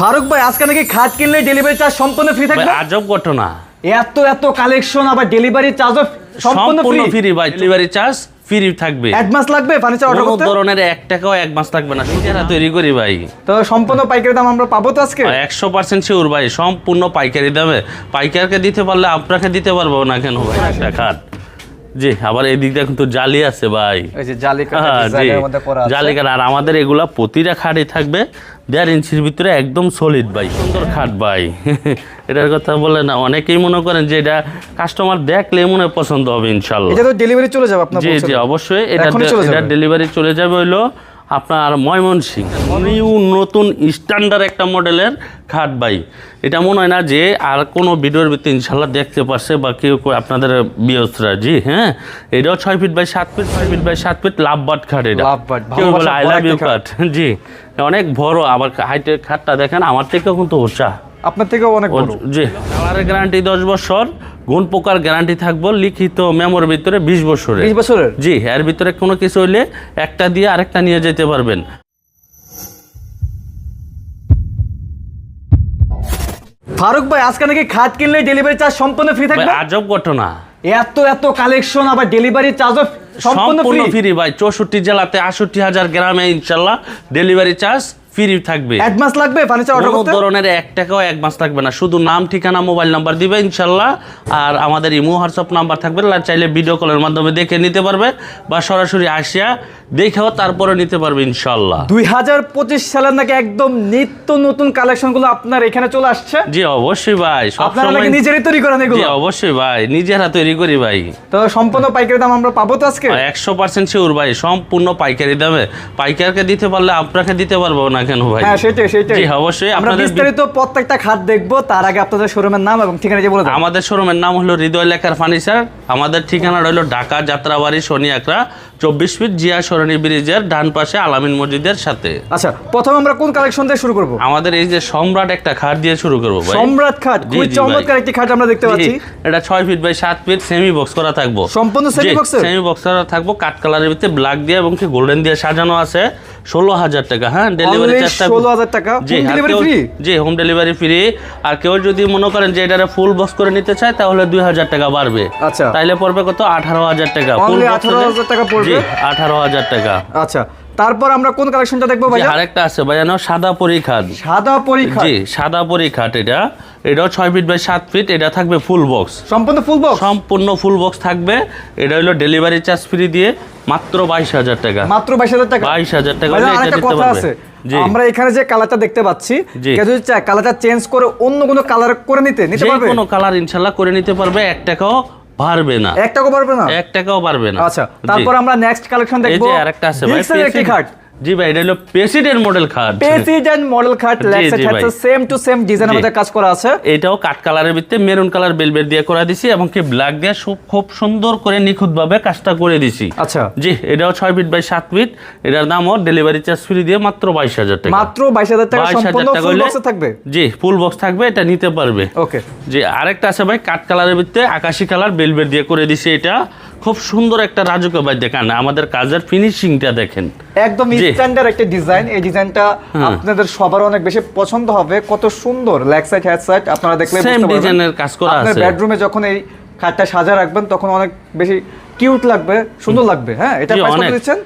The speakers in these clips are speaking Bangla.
ফারুক ভাই আজকে নাকি খাট কিনলে ডেলিভারি চার্জ সম্পূর্ণ ফ্রি থাকবে? আজব ঘটনা। এত এত কালেকশন আবার ডেলিভারি চার্জও সম্পূর্ণ ফ্রি ভাই ডেলিভারি চার্জ ফ্রি থাকবে। অ্যাডভান্স লাগবে ফার্নিচার অর্ডার করতে? ধরনের এক টাকাও এক মাস লাগবে না নিজেরা তৈরি করি ভাই। তো সম্পূর্ণ পাইকারি দাম আমরা পাবো তো আজকে? একশো পার্সেন্ট শিওর ভাই সম্পূর্ণ পাইকারি দামে। পাইকারকে দিতে পারলে আপনাকে দিতে পারব না কেন ভাই একটা খাট? জি আবার এই দিকটা কিন্তু জালি আছে ভাই। যে জালি হ্যাঁ, জি ডিজাইনের মধ্যে করা আছে। জালি আর আমাদের এগুলা প্রতিটা খাটই থাকবে দেড় ইঞ্চির ভিতরে একদম সলিড ভাই সুন্দর খাট ভাই। এটার কথা বলে না অনেকেই মনে করেন যে এটা কাস্টমার দেখলে মনে হয় পছন্দ হবে ইনশাল্লাহ। এটা তো ডেলিভারি চলে যাবে আপনার জি জি অবশ্যই। এটা এটা ডেলিভারি চলে যাবে আপনার ময়মনসিং নিউ নতুন স্ট্যান্ডার্ড একটা মডেলের খাট বাই। এটা মনে হয় না যে আর কোনো ভিডিওর ভিত্তি ইনশাল্লাহ দেখতে পাচ্ছে বা কেউ আপনাদের বিয়সরা জি হ্যাঁ এটাও ছয় ফিট বাই সাত ফিট ছয় ফিট বাই সাত ফিট লাভ বাট খাট এটা। কেউ বলে আই লাভ ইউ খাট। জি অনেক বড় আবার হাইটের খাটটা দেখেন আমার থেকেও কিন্তু উঁচা। আপনার থেকেও অনেক বড়। জি। কালারের গ্যারান্টি দশ বছর গুণ পোকার গ্যারান্টি থাকব লিখিত মেমোর ভিতরে বিশ বছরের। 20 বছরের? জি এর ভিতরে কোনো কিছু হইলে একটা দিয়ে আরেকটা নিয়ে যেতে পারবেন। ফারুক ভাই আজকে নাকি খাট কিনলে ডেলিভারি চার্জ সম্পূর্ণ ফ্রি থাকবে? আজব ঘটনা। এত এত কালেকশন আবার ডেলিভারি চার্জও সম্পূর্ণ ফ্রি ভাই চৌষট্টি জেলাতে আষট্টি হাজার গ্রামে ইনশাল্লাহ ডেলিভারি চার্জ ফ্রি থাকবে। অ্যাডভান্স লাগবে ফার্নিচার অর্ডার কোনো করতে? ধরনের এক টাকাও এক মাস থাকবে না। শুধু নাম ঠিকানা মোবাইল নাম্বার দিবে ইনশাল্লাহ। আর আমাদের ইমো হোয়াটসঅ্যাপ নাম্বার থাকবে। চাইলে ভিডিও কলের মাধ্যমে দেখে নিতে পারবে বা সরাসরি আসিয়া দেখেও তারপরে নিতে পারবে হাজার পঁচিশ সালের নাকি একদম নিত্য নতুন কালেকশনগুলো আপনার এখানে চলে আসছে? জি অবশ্যই ভাই। আপনারা সবসময় নাকি নিজেরই তৈরি করেন জি এগুলো অবশ্যই ভাই। নিজেরা তৈরি করি ভাই। তো সম্পূর্ণ পাইকারি দাম আমরা পাবো তো আজকে? একশো পার্সেন্ট শিওর ভাই। সম্পূর্ণ পাইকারি দামে। পাইকারকে দিতে পারলে আপনাকে দিতে পারব না কেন ভাই? হ্যাঁ সেটাই সেটাই। জি অবশ্যই আমরা বিস্তারিত প্রত্যেকটা খাত দেখব তার আগে আপনাদের শোরুমের নাম এবং ঠিকানা যে বলে দেন আমাদের শোরুমের নাম হলো হৃদয় লেখার ফার্নিচার। আমাদের ঠিকানা রইল ঢাকা যাত্রাবাড়ি চব্বিশ ফিট জিয়া সরণি ব্রিজের ডান পাশে আলামিন মসজিদের সাথে। আচ্ছা প্রথমে আমরা কোন কালেকশন দিয়ে শুরু করব? আমাদের এই যে সম্রাট একটা খাট দিয়ে শুরু করব ভাই। সম্রাট খাট জি, চমৎকার একটি খাট আমরা দেখতে পাচ্ছি। এটা ছয় ফিট বাই সাত ফিট সেমি বক্স করা থাকব। সম্পূর্ণ box এর? সেমি বক্স করা থাকব কাঠ কালারের ভিতরে ব্ল্যাক দিয়ে এবং কি গোল্ডেন দিয়ে সাজানো আছে। ষোলো হাজার টাকা হ্যাঁ ডেলিভারি Only চার্জটা 16,000 টাকা? Home delivery free? জি হোম ডেলিভারি ফ্রি আর কেউ যদি মনে করেন যে এটা ফুল বক্স করে নিতে চায় তাহলে দুই হাজার টাকা বাড়বে আচ্ছা। তাইলে পড়বে কত আঠারো হাজার টাকা আঠারো হাজার টাকা পড়বে? আঠারো হাজার টাকা আচ্ছা তারপর আমরা কোন কালেকশনটা দেখব জি, ভাইয়া? আরেকটা আছে ভাইয়ানো সাদা পরীক্ষা সাদা পরীক্ষা জি সাদা পরীক্ষাট এটা। এটাও ছয় ফিট বাই সাত ফিট এটা থাকবে ফুল বক্স সম্পূর্ণ ফুল বক্স সম্পূর্ণ ফুল বক্স থাকবে। এটা হলো ডেলিভারি চার্জ ফ্রি দিয়ে মাত্র বাইশ হাজার টাকা। মাত্র বাইশ হাজার টাকা। বাইশ হাজার টাকা কথা আছে। আমরা এখানে যে কালারটা দেখতে পাচ্ছি কেউ যদি চায় কালারটা চেঞ্জ করে অন্য কোনো কালার করে নিতে নিতে পারবে? কোনো কালার ইনশাল্লাহ করে নিতে পারবে। এক টাকাও পারবে না। এক টাকাও পারবে না? এক টাকাও পারবে না। আচ্ছা তারপর আমরা নেক্সট কালেকশন এই দেখব। যে আরেকটা আছে ভাই একটি খাট। জি ভাই এটা হলো প্রেসিডেন্ট মডেল খাট প্রেসিডেন্ট মডেল খাট জি, লেক্সা জি ভাই। সেম টু সেম ডিজাইন আমাদের কাজ করা আছে। এটাও কাঠ কালারের ভিতরে মেরুন কালার বেলবেট দিয়ে করে দিছি এবং কি ব্ল্যাক দিয়ে খুব সুন্দর করে নিখুঁত ভাবে কাজটা করে দিছি। আচ্ছা। জি এটাও ছয় ফিট বাই সাত ফিট এটার দামও ডেলিভারি চার্জ ফ্রি দিয়ে মাত্র বাইশ হাজার টাকা। মাত্র বাইশ হাজার টাকা 22,000 সম্পূর্ণ ফুল বক্সে থাকবে? জি ফুল বক্স থাকবে এটা নিতে পারবে। ওকে যে আরেকটা আছে ভাই কাঠ কালারের ভিতরে আকাশী কালার বেলবেট দিয়ে করে দিছি এটা। খুব সুন্দর একটা রাজকীয় ভাই দেখান আমাদের কাজের ফিনিশিংটা দেখেন। একদম। স্ট্যান্ডার্ড একটা ডিজাইন এই ডিজাইনটা আপনাদের সবার অনেক বেশি পছন্দ হবে। কত সুন্দর। লেগ সাইড হেড সাইড আপনারা দেখলে সেম ডিজাইনের কাজ করা আপনার আছে। বেডরুমে যখন এই খাটটা সাজা রাখবেন তখন অনেক বেশি কিউট লাগবে সুন্দর লাগবে হ্যাঁ? এটা প্রাইস কত দিচ্ছেন?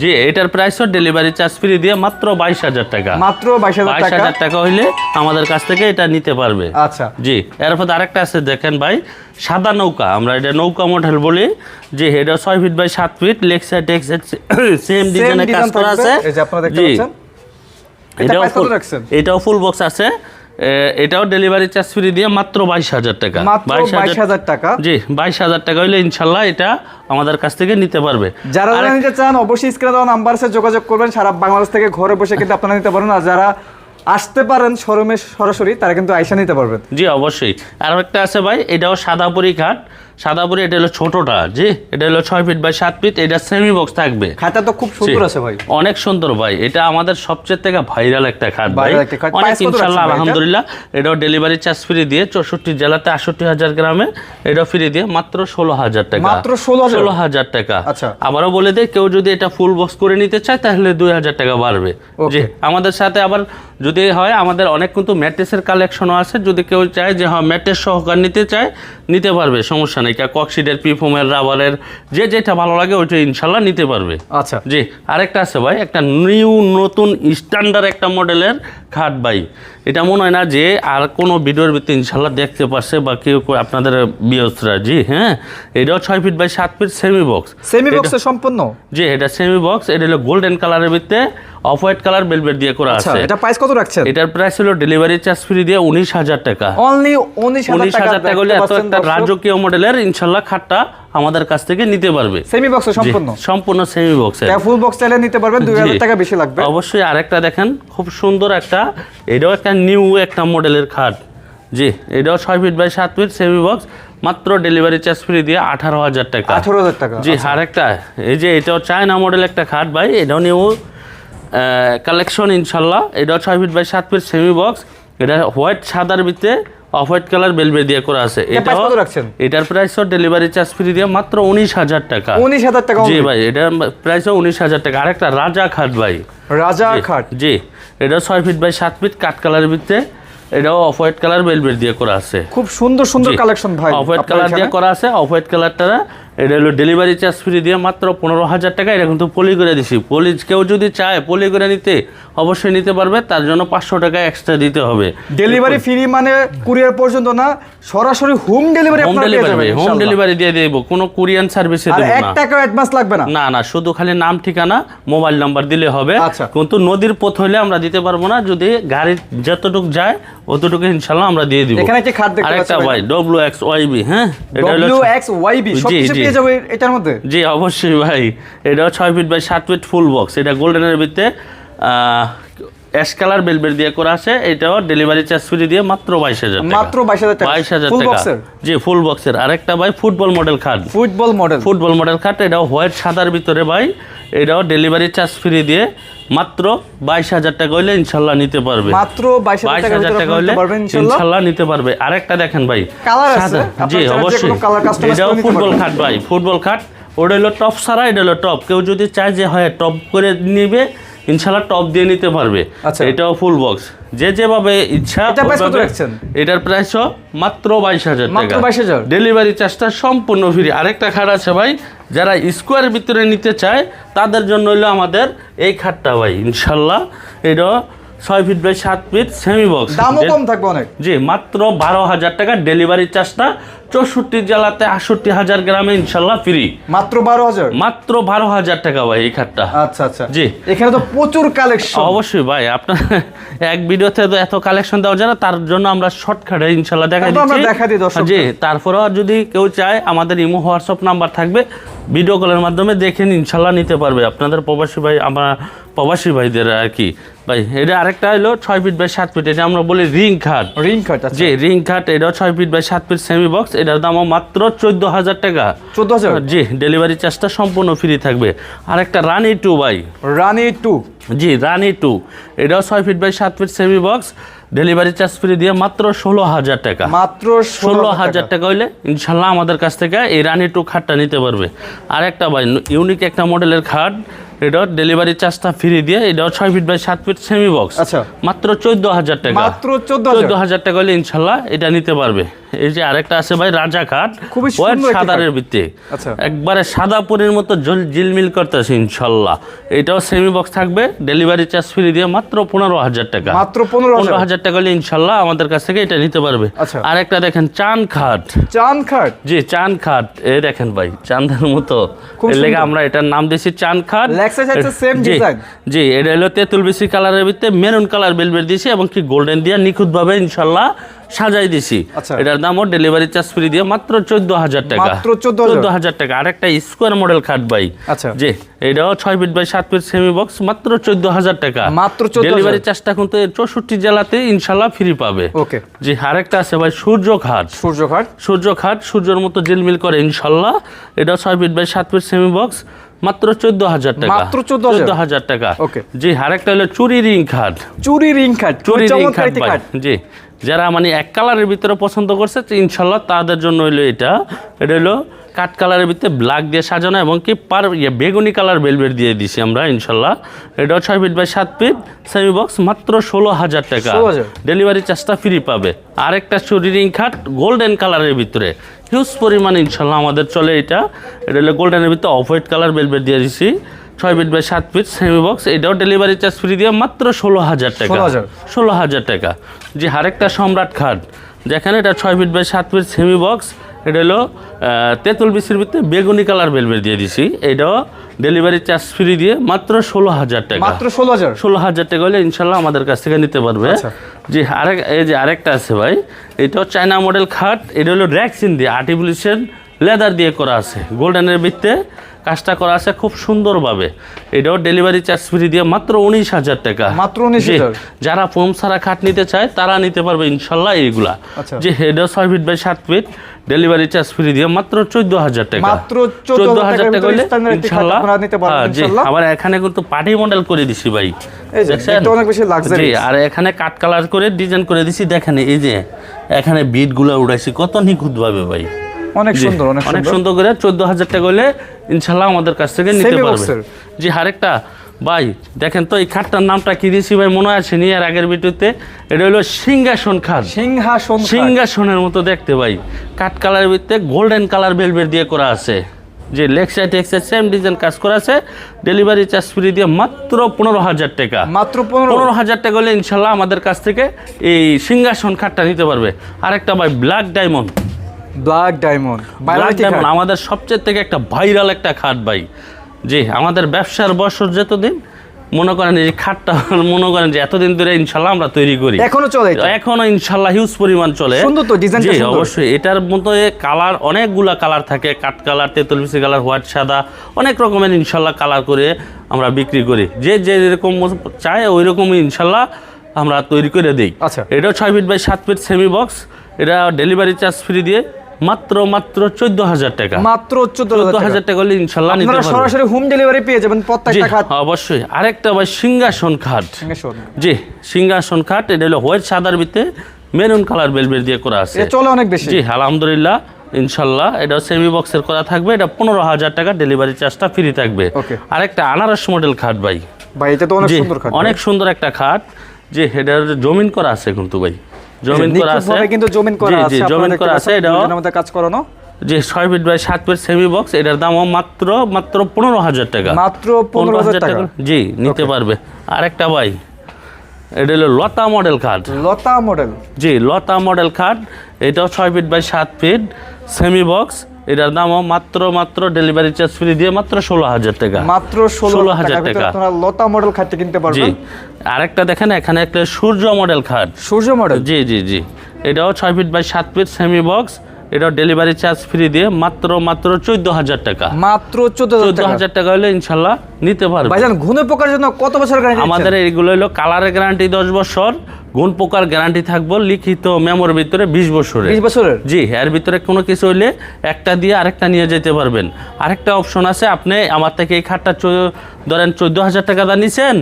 জি এটার প্রাইসও ডেলিভারি চার্জ ফ্রি দিয়ে মাত্র বাইশ হাজার টাকা। মাত্র বাইশ হাজার টাকা? হইলে আমাদের কাছ থেকে এটা নিতে পারবে। আচ্ছা। জি এরপর আরেকটা আছে দেখেন ভাই সাদা নৌকা। আমরা এটা নৌকা মডেল বলি। যে এটা ছয় ফিট বাই সাত ফিট লেগ সাইড টেক সেম ডিজাইনের কাজ করা আছে। জি। এটাও ফুল বক্স আছে। এটাও ডেলিভারি চার্জ ফ্রি দিয়ে মাত্র বাইশ হাজার টাকা। বাইশ হাজার টাকা। জি বাইশ হাজার টাকা হইলে ইনশাল্লাহ এটা আমাদের কাছ থেকে নিতে পারবে। যারা যারা নিতে চান অবশ্যই স্ক্রিনে দেওয়া নাম্বার যোগাযোগ করবেন। সারা বাংলাদেশ থেকে ঘরে বসে কিন্তু আপনারা নিতে পারেন আর যারা আসতে পারেন শোরুমে সরাসরি তারা কিন্তু আইসা নিতে পারবেন। জি অবশ্যই। আর একটা আছে ভাই এটাও সাদা পরি খাট সাদাপুরি এটা হলো ছোটটা জি এটা হলো ছয় ফিট বাই সাত ফিট এটা সেমি বক্স থাকবে খাতা তো খুব সুন্দর আছে ভাই অনেক সুন্দর ভাই এটা আমাদের সবচেয়ে থেকে ভাইরাল একটা খাট ভাই। অনেক ইনশাল্লাহ এটা? আলহামদুলিল্লাহ এটাও ডেলিভারি চার্জ ফ্রি দিয়ে চৌষট্টি জেলাতে আষট্টি হাজার গ্রামে এটাও ফ্রি দিয়ে মাত্র ষোলো হাজার টাকা মাত্র 16,000? ষোলো হাজার টাকা আচ্ছা। আবারও বলে দেয় কেউ যদি এটা ফুল বক্স করে নিতে চায় তাহলে দুই হাজার টাকা বাড়বে. জি আমাদের সাথে আবার যদি হয় আমাদের অনেক কিন্তু ম্যাট্রেসের কালেকশনও আছে যদি কেউ চায় যে হ্যাঁ ম্যাট্রেস সহকার নিতে চায় নিতে পারবে সমস্যা নেই কক্সিডের পিফোমের রাবারের যে যেটা ভালো লাগে ওইটা ইনশাল্লাহ নিতে পারবে। আচ্ছা। জি আরেকটা আছে ভাই একটা নিউ নতুন স্ট্যান্ডার্ড একটা মডেলের খাট ভাই। এটা মনে হয় না যে আর কোনো ভিডিওর ভিতরে ইনশাল্লাহ দেখতে পারছে বা কেউ কেউ আপনাদের বিয়সরা জি হ্যাঁ? এটাও ছয় ফিট বাই সাত ফিট সেমি বক্স সেমি বক্সে সম্পূর্ণ? জি এটা সেমি বক্স এটা হলো গোল্ডেন কালারের ভিতরে অফ হোয়াইট কালার বেলভেট দিয়ে করা আচ্ছা আছে। এটা প্রাইস কত রাখছেন? এটার প্রাইস হলো ডেলিভারি চার্জ ফ্রি দিয়ে উনিশ হাজার টাকা। অনলি উনিশ হাজার টাকা হলে এত একটা রাজকীয় মডেলের ইনশাল্লাহ খাটটা আমাদের কাছ থেকে নিতে পারবে। সেমি বক্সে সম্পূর্ণ? সম্পূর্ণ সেমি বক্সের ফুল বক্স চাইলে নিতে পারবেন দুই হাজার জি। টাকা বেশি লাগবে। অবশ্যই আরেকটা দেখেন খুব সুন্দর একটা এটাও একটা নিউ একটা মডেলের খাট। জি এটাও ছয় ফিট বাই সাত ফিট সেমি বক্স মাত্র ডেলিভারি চার্জ ফ্রি দিয়ে আঠারো হাজার টাকা। আঠারো হাজার টাকা জি আরেকটা এই যে এটাও চায়না মডেল একটা খাট ভাই এটাও নিউ কালেকশন ইনশাল্লাহ। এটা ছয় ফিট বাই সাত ফিট সেমি বক্স এটা হোয়াইট সাদার ভিতরে অফ হোয়াইট কালার বেলবে দিয়ে করা আছে। এটা রাখছেন? এটার প্রাইসও ডেলিভারি চার্জ ফ্রি দিয়ে মাত্র উনিশ হাজার টাকা। উনিশ হাজার টাকা জি। ভাই এটার প্রাইসও উনিশ হাজার টাকা। আরেকটা রাজা খাট ভাই। রাজা খাট? জি এটা ছয় ফিট বাই সাত ফিট কাঠ কালার ভিতরে। এটাও অফ হোয়াইট কালার বেলবেট দিয়ে করা আছে। খুব সুন্দর সুন্দর কালেকশন ভাই অফ হোয়াইট কালার দিয়ে করা আছে। অফ হোয়াইট কালারটা এটা হলো ডেলিভারি চার্জ ফ্রি দিয়ে মাত্র পনেরো হাজার টাকা। এটা কিন্তু পলি করে দিছি। পলি কেউ যদি চায় পলি করে নিতে অবশ্যই নিতে পারবে। তার জন্য পাঁচশো টাকা এক্সট্রা দিতে হবে। ডেলিভারি ফ্রি মানে কুরিয়ার পর্যন্ত না সরাসরি home delivery home delivery home delivery দিয়ে দেবো। কোনো কুরিয়ান সার্ভিসে দেবো না। টাকা অ্যাডভান্স লাগবে না। না না শুধু খালি নাম ঠিকানা মোবাইল নাম্বার দিলে হবে। আচ্ছা। কিন্তু নদীর পথ হলে আমরা দিতে পারব না। যদি গাড়ি যতটুকু যায় অতটুকু ইনশাল্লাহ আমরা দিয়ে দিব। এখানে খাট দেখতে আরেকটা ভাই ডব্লিউ এক্স ওয়াইবি হ্যাঁ? এটা হলো ডব্লিউ এক্স ওয়াইবি জি, সবকিছু জি। পেয়ে যাবে এটার মধ্যে? জি অবশ্যই ভাই। এটা ছয় ফিট বাই সাত ফিট ফুল বক্স এটা গোল্ডেনের ভিতরে অ্যাশ কালার বেলবেট দিয়ে করা আছে এটাও ডেলিভারি চার্জ ফ্রি দিয়ে মাত্র বাইশ হাজার মাত্র বাইশ হাজার টাকা। বাইশ হাজার ফুল টাকা। বক্সের জি ফুল বক্সের আরেকটা ভাই ফুটবল মডেল খাট। ফুটবল মডেল ফুটবল মডেল খাট এটাও হোয়াইট সাদার ভিতরে ভাই এটাও ডেলিভারি চার্জ ফ্রি দিয়ে মাত্র বাইশ হাজার টাকা হইলে ইনশাল্লাহ নিতে পারবে। মাত্র বাইশ হাজার টাকা হইলে ইনশাল্লাহ। নিতে পারবে। আরেকটা দেখেন ভাই জি অবশ্যই। এটাও ফুটবল খাট ভাই। ফুটবল খাট ওটা হলো টপ ছাড়া এটা হলো টপ কেউ যদি চায় যে হয় টপ করে নিবে ইনশাল্লাহ টপ দিয়ে নিতে পারবে আচ্ছা। এটাও ফুল বক্স যে যেভাবে ইচ্ছা এটা price কত ওইভাবে- রাখছেন? এটার প্রাইস মাত্র বাইশ হাজার মাত্র টাকা 22,000? ডেলিভারি চার্জটা সম্পূর্ণ ফ্রি আরেকটা খাট আছে ভাই যারা স্কোয়ার ভিতরে নিতে চায় তাদের জন্য হলো আমাদের এই খাটটা ভাই ইনশাল্লাহ এটা ছয় ফিট বাই সাত ফিট সেমি বক্স দামও কম থাকবে অনেক। জি মাত্র বারো হাজার টাকা ডেলিভারি চার্জটা চৌষট্টি জেলাতে আটষট্টি হাজার গ্রামে ইনশাল্লাহ ফ্রি মাত্র বারো হাজার? মাত্র বারো হাজার টাকা ভাই এই খাটটা। আচ্ছা আচ্ছা। জি। এখানে তো প্রচুর কালেকশন অবশ্যই ভাই আপনার এক ভিডিওতে তো এত কালেকশন দেওয়া যায় না তার জন্য আমরা শর্টকাটে ইনশাল্লাহ দেখা দিচ্ছি। দেখা দিই দর্শকদের। জি তারপরেও যদি কেউ চায় আমাদের ইমো হোয়াটসঅ্যাপ নাম্বার থাকবে ভিডিও কলের মাধ্যমে দেখে ইনশাল্লাহ নিতে পারবে। আপনাদের প্রবাসী ভাই আমরা প্রবাসী ভাইদের আর কি। ভাই এটা আরেকটা হলো ছয় ফিট বাই সাত ফিট এটা আমরা বলি রিং খাট রিং আছে জি রিং খাট এটাও ছয় ফিট বাই সাত ফিট সেমি বক্স এটার দামও মাত্র চোদ্দ হাজার টাকা। চোদ্দ হাজার? জি ডেলিভারি চার্জটা সম্পূর্ণ ফ্রি থাকবে। আরেকটা রানি টু ভাই। রানি টু জি রানি টু এটাও ছয় ফিট বাই সাত feet semi box delivery charge free দিয়ে মাত্র ষোলো হাজার টাকা। মাত্র ষোলো হাজার টাকা। হইলে ইনশাল্লাহ আমাদের কাছ থেকে এই রানি টু খাটটা নিতে পারবে। আর একটা ভাই ইউনিক একটা মডেলের খাট এটাও ডেলিভারি চার্জটা ফ্রি দিয়ে এটা ছয় ফিট বাই সাত ফিট সেমি বক্স আচ্ছা। মাত্র চোদ্দ হাজার টাকা। মাত্র চোদ্দ হাজার টাকা হলে ইনশাল্লাহ এটা নিতে পারবে। এই যে আরেকটা আছে ভাই রাজা খাট খুবই সুন্দর সাদারের ভিত্তি আচ্ছা। একবারে সাদা পুরের মতো জল জিলমিল করতেছে ইনশাল্লাহ। এটাও সেমি বক্স থাকবে ডেলিভারি চার্জ ফ্রি দিয়ে মাত্র পনেরো হাজার টাকা। মাত্র পনেরো পনেরো হাজার টাকা হলে ইনশাল্লাহ আমাদের কাছ থেকে এটা নিতে পারবে। আচ্ছা। আর একটা দেখেন চান খাট। চান খাট? জি চান খাট। এই দেখেন ভাই চাঁদের মতো। লেগে আমরা এটার নাম দিয়েছি চান খাট। জি, এটা হলো তেঁতুল বেশি কালারের ভিতরে মেরুন কালার বেলবেট দিয়েছি এবং কি গোল্ডেন দিয়ে নিখুঁতভাবে ইনশাল্লাহ সাজাই দিছি। আচ্ছা। এটার দামও ডেলিভারি চার্জ ফ্রি দিয়ে মাত্র চোদ্দ হাজার টাকা। চোদ্দ হাজার। টাকা। আরেকটা স্কোয়ার মডেল খাট ভাই। আচ্ছা। জি এটাও ছয় ফিট বাই সাত ফিট সেমি বক্স মাত্র চোদ্দ হাজার টাকা। মাত্র ডেলিভারি চার্জটা কিন্তু চৌষট্টি জেলাতে ইনশাল্লাহ ফ্রি পাবে। ওকে। জি আরেকটা আছে ভাই সূর্য খাট সূর্যঘাট সূর্য খাট সূর্যের মতো জিলমিল করে ইনশাল্লাহ এটা ছয় ফিট বাই সাত ফিট সেমি বক্স মাত্র চোদ্দ হাজার টাকা। মাত্র চোদ্দ হাজার। টাকা. জি আরেকটা হলো চুরি রিং খাট চুরি রিং খাট চুরি রিং খাট খাট জি। যারা মানে এক কালারের ভিতরে পছন্দ করছে ইনশাল্লাহ তাদের জন্য হইল এটা। এটা হলো কাঠ কালারের ভিতরে ব্ল্যাক দিয়ে সাজানো এবং কি পার ইয়ে বেগুনি কালার বেলভেট দিয়ে দিছি আমরা ইনশাল্লাহ এটাও ছয় ফিট বাই সাত ফিট সেমি বক্স মাত্র ষোলো হাজার টাকা। ডেলিভারি চার্জটা ফ্রি পাবে। আরেকটা চুরি রিং খাট গোল্ডেন কালারের ভিতরে। হিউজ পরিমাণে ইনশাল্লাহ আমাদের চলে এটা। এটা হলো গোল্ডেনের ভিতরে অফ হোয়াইট কালার বেলভেট দিয়ে দিছি। ছয় ফিট বাই সাত ফিট সেমি বক্স এটাও ডেলিভারি চার্জ ফ্রি দিয়ে মাত্র ষোলো হাজার টাকা। ষোলো হাজার। টাকা। যে আরেকটা সম্রাট খাট যেখানে এটা ছয় ফিট বাই সাত ফিট সেমি বক্স এটা হলো তেঁতুল বিচির ভিতরে বেগুনি কালার বেলভেট দিয়ে দিছি। এটাও ডেলিভারি চার্জ ফ্রি দিয়ে মাত্র ষোলো হাজার টাকা। মাত্র ষোলো হাজার। ষোলো হাজার টাকা হলে ইনশাল্লাহ আমাদের কাছ থেকে নিতে পারবে। যে আরেক এই যে আরেকটা আছে ভাই এটাও চায়না মডেল খাট এটা হলো র্যাক্সিন দিয়ে আর্টিফিশিয়াল লেদার দিয়ে করা আছে। গোল্ডেনের ভিত্তে কাজটা করা আছে খুব সুন্দরভাবে। এটাও ডেলিভারি চার্জ ফ্রি দিয়ে মাত্র উনিশ হাজার টাকা। মাত্র 19,000 জি, যারা ফোম ছাড়া খাট নিতে চায় তারা নিতে পারবে ইনশাল্লাহ এইগুলা। আচ্ছা। যে এটাও ছয় ফিট বাই সাত ফিট ডেলিভারি চার্জ ফ্রি দিয়ে মাত্র চোদ্দ হাজার টাকা। মাত্র 14,000 টাকার ভিতরে হলে ইনশাল্লাহ। হ্যাঁ, জি, আবার এখানে কিন্তু পার্টি মডেল করে দিছি ভাই। আর এখানে কাট কালার করে ডিজাইন করে দিছি দেখেন এই যে এখানে বিটগুলো উড়াইছি কত নিখুঁত ভাবে ভাই। অনেক সুন্দর অনেক সুন্দর। করে চোদ্দ হাজার টাকা হলে ইনশাল্লাহ আমাদের কাছ থেকে নিতে পারবে? জি আরেকটা ভাই দেখেন তো এই খাটটার নামটা কি দিয়েছি ভাই মনে আছে নি? এর আগের ভিডিওতে এটা হলো সিংহাসন খাট। সিংহাসন সিংহাসনের মতো দেখতে ভাই। কাঠ কালারের ভিতরে গোল্ডেন কালার বেলভেট দিয়ে করা আছে। যে লেগ সাইড এক সাইড সেম ডিজাইন কাজ করা আছে। ডেলিভারি চার্জ ফ্রি দিয়ে মাত্র পনেরো হাজার টাকা। মাত্র পনেরো পনেরো হাজার টাকা হলে ইনশাল্লাহ আমাদের কাছ থেকে এই সিংহাসন খাটটা নিতে পারবে। আরেকটা ভাই black diamond black diamond black diamond আমাদের সবচেয়ে থেকে একটা ভাইরাল একটা খাট ভাই। জি আমাদের ব্যবসার বছর যতদিন মনে করেন এই যে খাটটা মনে করেন যে এতদিন ধরে ইনশাল্লাহ আমরা তৈরি করি। এখনও চলে এটা? এখনও ইনশাল্লাহ হিউজ পরিমাণ চলে। সুন্দর তো, ডিজাইনটা জি, সুন্দর। অবশ্যই এটার মতো কালার অনেকগুলা কালার থাকে কাঠ কালার তেঁতুল বিচি কালার হোয়াইট সাদা অনেক রকমের ইনশাল্লাহ কালার করে আমরা বিক্রি করি। যে যে যেরকম চায় ওই রকমই ইনশাল্লাহ আমরা তৈরি করে দিই। আচ্ছা। এটাও ছয় ফিট বাই সাত ফিট সেমি বক্স এটা ডেলিভারি চার্জ ফ্রি দিয়ে মাত্র মাত্র চোদ্দ হাজার টাকা। মাত্র চোদ্দ হাজার টাকা। হলে ইনশাল্লাহ আপনারা সরাসরি হোম ডেলিভারি পেয়ে যাবেন প্রত্যেকটা খাট। অবশ্যই। আরেকটা ভাই সিংহাসন খাট। জি সিংহাসন খাট এটা হলো হোয়াইট সাদার ভিতরে মেরুন কালার বেলবেল দিয়ে করা আছে। চলে অনেক বেশি। জি আলহামদুলিল্লাহ ইনশাল্লাহ। এটা সেমি বক্সের করা থাকবে এটা পনেরো হাজার টাকা ডেলিভারি চার্জটা ফ্রি থাকবে. আরেকটা আনারস মডেল খাট ভাই। ভাই এটা তো অনেক সুন্দর খাট অনেক সুন্দর একটা খাট। যে হেডার জমিন করা আছে কিন্তু ভাই। জমিন করা আছে? কিন্তু জমিন করা আছে জমিন করা আছে এটাও ডিজাইনের কাজ করানো। যে ছয় ফিট বাই সাত ফিট সেমি বক্স এটার দামও মাত্র মাত্র পনেরো হাজার টাকা। মাত্র পনেরো হাজার টাকা। জি নিতে পারবে। আরেকটা ভাই এটা হলো লতা মডেল খাট লতা মডেল জি লতা মডেল খাট এটাও ছয় ফিট বাই সাত ফিট সেমি বক্স এটার দামও মাত্র মাত্র ডেলিভারি চার্জ ফ্রি দিয়ে মাত্র ষোলো হাজার টাকা। মাত্র ষোলো হাজার টাকা। আপনারা লতা মডেল খাটটি কিনতে পারবেন। আরেকটা দেখেন এখানে একটা সূর্য মডেল খাট। সূর্য মডেল জি জি জি। এটাও ছয় ফিট বাই সাত ফিট সেমি বক্স এটাও ডেলিভারি চার্জ ফ্রি দিয়ে মাত্র মাত্র চোদ্দ হাজার টাকা। মাত্র চোদ্দ চোদ্দ হাজার টাকা হলে ইনশাল্লাহ নিতে পারবে। ভাইজান ঘুনে পোকার জন্য কত বছর আমাদের এইগুলো হলো কালারের গ্যারান্টি দশ বছর গুণ পোকার গ্যারান্টি থাকব লিখিত মেমোর ভিতরে বিশ বছরের। বিশ বছরের? জি এর ভিতরে কোনো কিছু হইলে একটা দিয়ে আরেকটা নিয়ে যেতে পারবেন। আরেকটা অপশন আছে আপনি আমার থেকে এই খাটটা ধরেন চোদ্দ হাজার টাকা দা নিছেন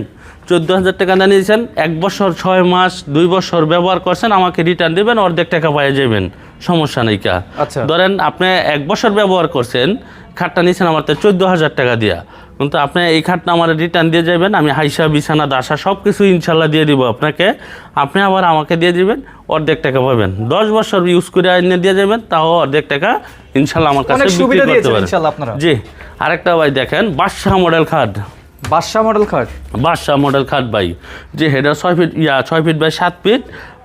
চোদ্দ হাজার টাকা নিয়েছেন এক বছর ছয় মাস দুই বছর ব্যবহার করছেন আমাকে রিটার্ন দেবেন অর্ধেক টাকা পাইয়ে যাবেন। সমস্যা নেই কা। আচ্ছা। ধরেন আপনি এক বছর ব্যবহার করছেন খাটটা নিয়েছেন আমার তো চোদ্দ হাজার টাকা দিয়া। কিন্তু আপনি এই খাটটা আমার রিটার্ন দিয়ে যাবেন আমি হাইসা বিছানা দাসা সব কিছু ইনশাল্লাহ দিয়ে দিব আপনাকে। আপনি আবার আমাকে দিয়ে দিবেন অর্ধেক টাকা পাবেন। দশ বছর ইউজ করে এনে দিয়ে যাবেন তাও অর্ধেক টাকা ইনশাল্লাহ আমার কাছে বিক্রি করতে পারেন। জি আরেকটা ভাই দেখেন বাদশাহ মডেল খাট। বাদশা মডেল খাট? বাদশাহ মডেল খাট ভাই। যে হেডার ছয় ফিট ইয়া ছয় ফিট বাই সাত ফিট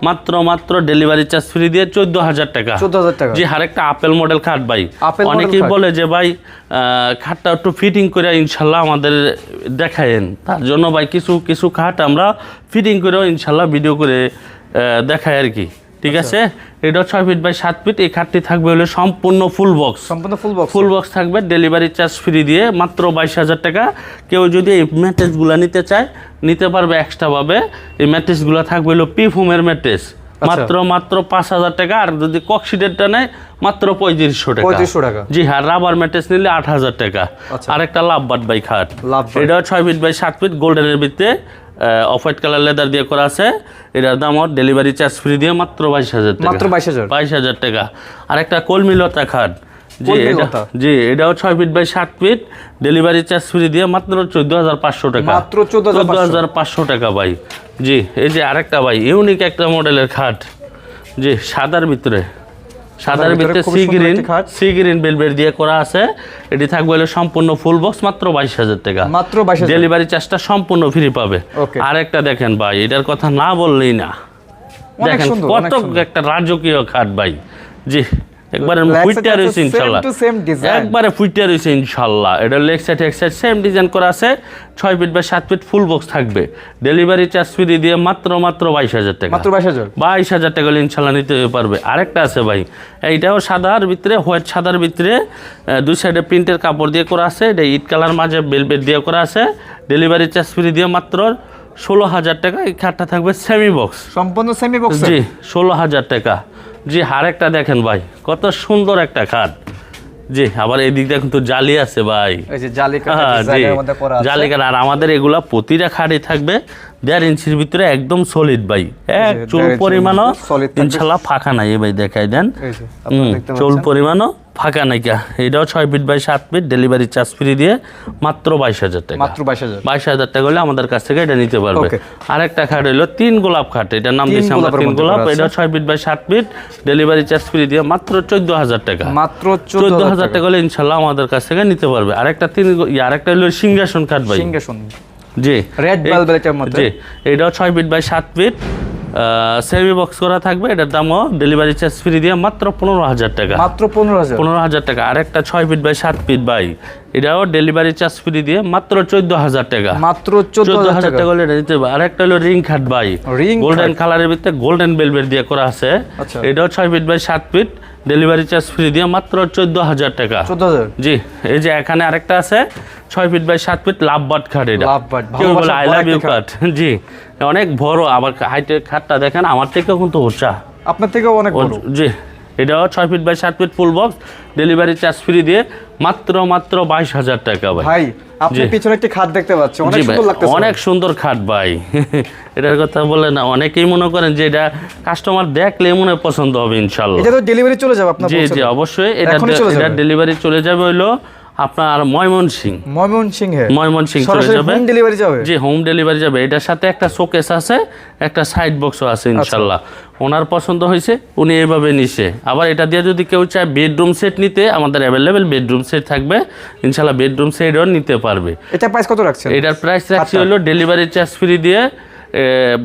মাত্র মাত্র ডেলিভারি চার্জ ফ্রি দিয়ে চোদ্দ হাজার টাকা। চোদ্দ হাজার টাকা। জি আরেকটা আপেল মডেল খাট ভাই। আপেল অনেকেই বলে যে ভাই খাটটা একটু ফিটিং করে ইনশাল্লাহ আমাদের দেখায়েন। তার জন্য ভাই কিছু কিছু খাট আমরা ফিটিং করেও ইনশাল্লাহ ভিডিও করে দেখায় আর কি। ঠিক আছে? এটা ছয় ফিট বাই সাত ফিট এই খাটটি থাকবে হলো সম্পূর্ণ ফুল বক্স সম্পূর্ণ ফুল বক্স ফুল বক্স থাকবে ডেলিভারি চার্জ ফ্রি দিয়ে মাত্র বাইশ হাজার টাকা। কেউ যদি এই ম্যাট্রেসগুলো নিতে চায় নিতে পারবে এক্সট্রা পাবে এই ম্যাট্রেসগুলো থাকবে হলো পি ফোমের ম্যাট্রেস মাত্র মাত্র পাঁচ হাজার টাকা আর যদি কক্সিডেরটা নেয় মাত্র পঁয়ত্রিশশো টাকা। পঁয়ত্রিশশো টাকা। জি হ্যাঁ রাবার ম্যাট্রেস নিলে আট হাজার টাকা। আচ্ছা। আরেকটা লাভ বাট বাই খাট। এটাও ছয় ফিট বাই সাত ফিট গোল্ডেনের ভিত্তিতে। অফ হোয়াইট কালার লেদার দিয়ে করা আছে। এটার দাম ওর ডেলিভারি চার্জ ফ্রি দিয়ে মাত্র বাইশ হাজার মাত্র বাইশ হাজার। বাইশ হাজার টাকা। আর একটা কলমিলতা খাট। জি এটা জি এটাও ছয় ফিট বাই সাত ফিট ডেলিভারি চার্জ ফ্রি দিয়ে মাত্র চোদ্দ হাজার পাঁচশো টাকা। মাত্র চোদ্দ হাজার পাঁচশো। টাকা ভাই। জি এই যে আরেকটা ভাই ইউনিক একটা মডেলের খাট। জি সাদার ভিতরে। সাদার ভিতরে sea green sea green velvet দিয়ে করা আছে। এটি থাকবে হলো সম্পূর্ণ ফুল বক্স মাত্র বাইশ হাজার টাকা। মাত্র বাইশ হাজার। ডেলিভারি চার্জটা সম্পূর্ণ ফ্রি পাবে। আর আরেকটা দেখেন ভাই এটার কথা না বললেই না। দেখেন কত একটা রাজকীয় খাট ভাই। জি। একবারে ফুইটা রয়েছে ইনশাল্লাহ। একবারে ফুইটা রয়েছে ইনশাল্লাহ। এটা লেগ সাইড এক সাইড সেম ডিজাইন করা আছে। ছয় ফিট বা সাত ফিট ফুল বক্স থাকবে। ডেলিভারি চার্জ ফ্রি দিয়ে মাত্র মাত্র বাইশ হাজার টাকা। মাত্র বাইশ হাজার। বাইশ হাজার টাকা ইনশাল্লাহ নিতে পারবে। আরেকটা আছে ভাই এইটাও সাদার ভিতরে হোয়াইট সাদার ভিতরে দুই সাইডে প্রিন্টের কাপড় দিয়ে করা আছে। এটা ইট কালার মাঝে বেলবেট দিয়ে করা আছে। ডেলিভারি চার্জ ফ্রি দিয়ে মাত্র ষোলো হাজার টাকা। এই খাটটা থাকবে সেমি বক্স সম্পূর্ণ সেমি বক্স জি ষোলো হাজার টাকা। জি আরেকটা দেখেন ভাই কত সুন্দর একটা খাট। জি আবার এই দিকটা কিন্তু জালি আছে ভাই। জালিকা যে জালি কাটা হ্যাঁ, জি ডিজাইনের মধ্যে করা আছে। জালি কাটা আর আমাদের এগুলা প্রতিটা খাটই থাকবে দেড় ইঞ্চির ভিতরে একদম সলিড ভাই। এক চুল পরিমাণও। ইনশাল্লাহ ফাঁকা নাই ভাই দেখাই দেন। চুল পরিমাণও ফাঁকা নাইকা। এটাও ছয় ফিট বাই সাত ফিট ডেলিভারি চার্জ ফ্রি দিয়ে মাত্র বাইশ হাজার টাকা। মাত্র বাইশ হাজার। বাইশ হাজার টাকা হলে আমাদের কাছ থেকে এটা নিতে পারবে। Okay. আরেকটা খাট হলো তিন গোলাপ খাট এটার নাম তিন দিচ্ছি আমরা তিন গোলাপ। এটা ছয় ফিট বাই সাত ফিট ডেলিভারি চার্জ ফ্রি দিয়ে মাত্র চোদ্দ হাজার টাকা। মাত্র চোদ্দ হাজার টাকা। হলে ইনশাল্লাহ আমাদের কাছ থেকে নিতে পারবে। আরেকটা তিন গো- ইয়ে, আরেকটা হলো সিংহাসন খাট ভাই। সিংহাসন। জি। রেড এই- ভেলভেটের মধ্যে। জি। এটাও ছয় ফিট বাই সাত ফিট সেমি বক্স করা থাকবে। এটার দামও ডেলিভারি চার্জ ফ্রি দিয়ে মাত্র পনেরো হাজার টাকা। মাত্র পনেরো হাজার। পনেরো হাজার টাকা। আরেকটা ছয় ফিট বাই সাত ফিট বাই এটাও ডেলিভারি চার্জ ফ্রি দিয়ে মাত্র চোদ্দ হাজার টাকা। মাত্র চোদ্দ হাজার টাকা। হলে এটা দিতে হবে। আরেকটা হলো রিং খাট বাই Ring গোল্ডেন কালারের ভিতরে গোল্ডেন বেলভেট দিয়ে করা আছে। আচ্ছা। এটাও ছয় ফিট বাই সাত ফিট ডেলিভারি চার্জ ফ্রি দিয়ে মাত্র চোদ্দ হাজার টাকা। চোদ্দ হাজার। জি এই যে এখানে আরেকটা আছে। ছয় ফিট বাই সাত ফিট লাভ বাট খাট এটা। Lovebird, কেউ বলে আই লাভ ইউ খাট। জি অনেক বড় আবার হাইটের খাটটা দেখেন আমার থেকেও কিন্তু উঁচা। আপনার থেকেও অনেক বড়। জি এটাও ছয় ফিট বাই সাত feet full box delivery charge free দিয়ে মাত্র মাত্র বাইশ হাজার টাকা ভাই। ভাই আপনি পিছনে একটি খাট দেখতে পাচ্ছি অনেক সুন্দর লাগতেছে। অনেক সুন্দর খাট ভাই। এটার কথা বলে না অনেকেই মনে করেন যে এটা কাস্টমার দেখলে মনে পছন্দ হবে ইনশাল্লাহ। এটা তো ডেলিভারি চলে যাবে আপনার জি জি অবশ্যই এটা এটা ডেলিভারি চলে যাবে হইল আপনার ময়মনসিং। ময়মনসিংহে? ময়মনসিং চলে যাবে। হোম ডেলিভারি যাবে? জি হোম ডেলিভারি যাবে। এটার সাথে একটা শোকেস আছে একটা সাইড বক্সও আছে আচ্ছা। ইনশাল্লাহ। ওনার পছন্দ হয়েছে উনি এইভাবে নিছে। আবার এটা দিয়ে যদি কেউ চায় বেডরুম সেট নিতে আমাদের অ্যাভেলেবেল বেডরুম সেট থাকবে। ইনশাল্লাহ বেডরুম সেটও নিতে পারবে। এটা প্রাইস কত রাখছেন? এটার প্রাইস রাখছি। হলো ডেলিভারি চার্জ ফ্রি দিয়ে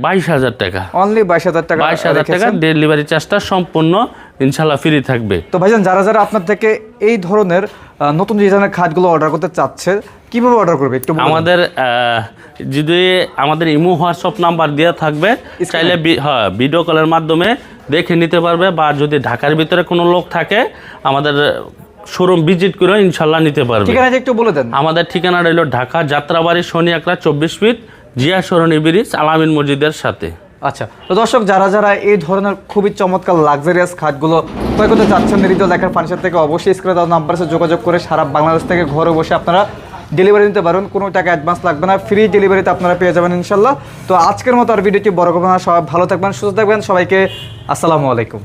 বাইশ হাজার টাকা। অনলি বাইশ হাজার টাকা বাইশ হাজার টাকা ডেলিভারি চার্জটা সম্পূর্ণ ইনশাল্লাহ ফ্রি থাকবে। তো ভাইজান যারা যারা আপনার থেকে এই ধরনের নতুন ডিজাইনের খাটগুলো অর্ডার করতে চাচ্ছে কীভাবে অর্ডার করবে? একটু আমাদের যদি আমাদের ইমো হোয়াটসঅ্যাপ নাম্বার দেওয়া থাকবে চাইলে হ্যাঁ ভিডিও কলের মাধ্যমে দেখে নিতে পারবে বা যদি ঢাকার ভিতরে কোনো লোক থাকে আমাদের শোরুম ভিজিট করে ইনশাল্লাহ নিতে পারবে। ঠিকানাটা একটু বলে দেন। আমাদের ঠিকানা রইল ঢাকা যাত্রাবাড়ি শনি আকরা চব্বিশ ফিট জিয়া সরণি ব্রিজ আলামিন মসজিদের সাথে। আচ্ছা তো দর্শক, যারা যারা এই ধরনের খুবই চমৎকার লাক্সারিয়াস খাটগুলো ক্রয় করতে চাচ্ছেন হৃদয় লেখার ফার্নিচার থেকে অবশ্যই স্ক্রিনে দেওয়া সাথে যোগাযোগ করে সারা বাংলাদেশ থেকে ঘরে বসে আপনারা ডেলিভারি নিতে পারবেন কোনো টাকা অ্যাডভান্স লাগবে না ফ্রি ডেলিভারিতে আপনারা পেয়ে যাবেন ইনশাল্লাহ। তো আজকের মতো আর ভিডিওটি বড় করবেন সবাই ভালো থাকবেন, সুস্থ থাকবেন, সবাইকে আসসালামু আলাইকুম।